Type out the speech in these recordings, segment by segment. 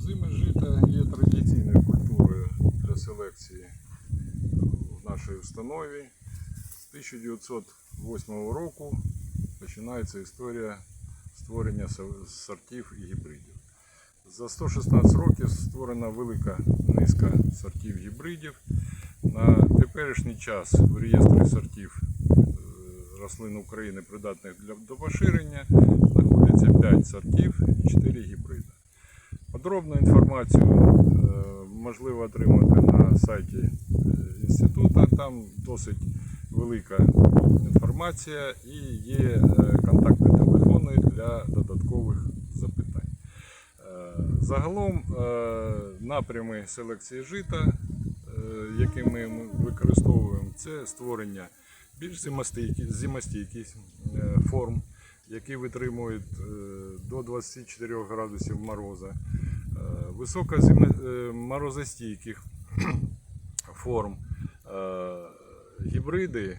Озиме жита є традиційною культурою для селекції в нашій установі. З 1908 року починається історія створення сортів і гібридів. За 116 років створена велика низка сортів гібридів. На теперішній час в реєстрі сортів е, рослин України, придатних для поширення, знаходиться 5 сортів і 4 гібриди. Подробну інформацію е, можливо отримати на сайті е, інституту. Там досить велика інформація і є е, контакти телефони для додаткових запитань. Загалом напрями селекції жита, які ми використовуємо, це створення більш зимостійких, форм, які витримують до 24 градусів мороза, е, високозимо- е, морозостійких форм. Е, Гібриди е,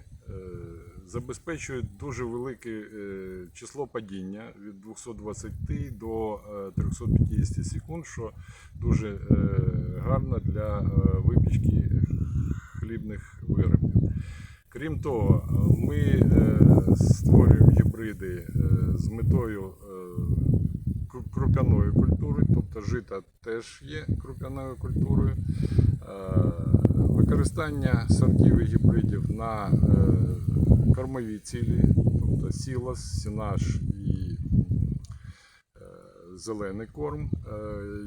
забезпечують дуже велике е, число падіння від 220 до е, 350 секунд, що дуже е, гарно для е, випічки хлібних виробів. Крім того, е, ми е, створюємо гібриди е, з метою е, круп'яної культури, тобто жита теж є круп'яною культурою. Е, Використання сортів і гібридів на е, кормові цілі, тобто сілос, сінаж і е, зелений корм,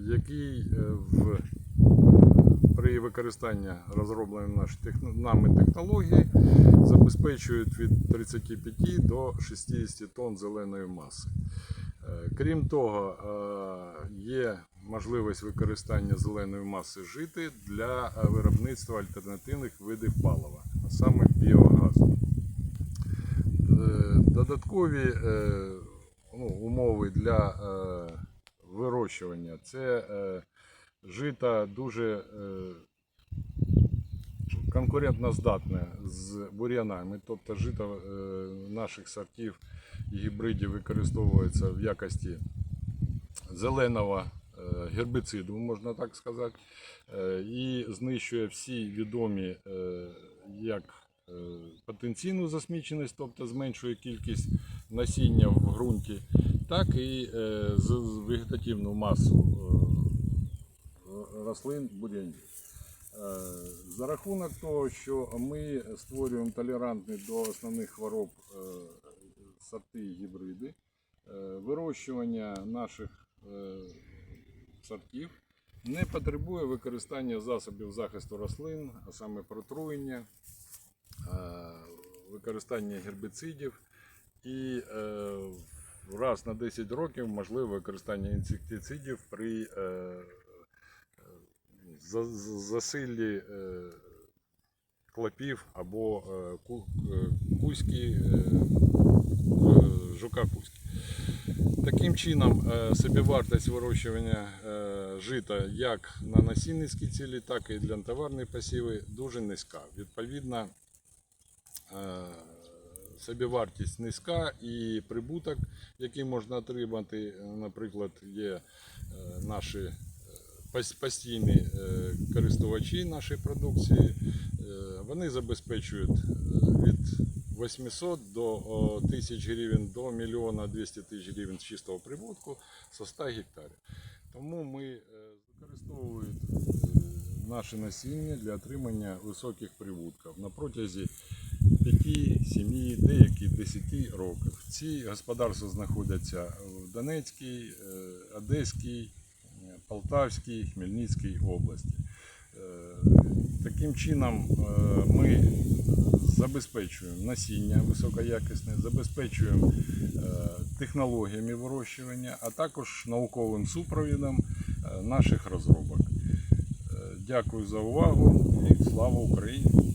який в при використанні розробленої нами технології забезпечують від 35 до 60 тонн зеленої маси. Крім того, е, є можливість використання зеленої маси жити для е, виробництва альтернативних видів палива, а саме біогазу. Е, Додаткові ну, умови для вирощування це жита дуже конкурентно здатне з бур'янами, тобто жито е, наших сортів гібридів використовується в якості зеленого е, гербіциду, можна так сказати, е, і знищує всі відомі е, як потенційну засміченість, тобто зменшує кількість насіння в ґрунті, так і вегетативну масу рослин бур'янів. За рахунок того, що ми створюємо толерантні до основних хвороб сорти і гібриди, е, вирощування наших е, сортів не потребує використання засобів захисту рослин, а саме протруєння, е, використання гербіцидів і раз на 10 років можливе використання інсектицидів при за- за- засиллі клопів або кузьки, е, жука кузьки. Таким чином, е, собівартість вирощування е, жита як на насінницькі цілі, так і для товарної посіви дуже низька. Відповідно, собівартість низька і прибуток, який можна отримати, наприклад, є наші постійні користувачі нашої продукції, вони забезпечують е, від 800 до о, 1000 гривень до 1 мільйона 200 тисяч гривень з чистого прибутку со 100 гектарів. Тому ми е, використовуємо е, наше насіння для отримання високих прибутків на протязі 5, 7, деякі 10 років. Ці господарства знаходяться в Донецькій, е, Одеській, е, Полтавській, Хмельницькій області. Е, Таким чином е, ми забезпечуємо насіння високоякісне, забезпечуємо е, технологіями вирощування, а також науковим супровідом наших розробок. Дякую за увагу і слава Україні!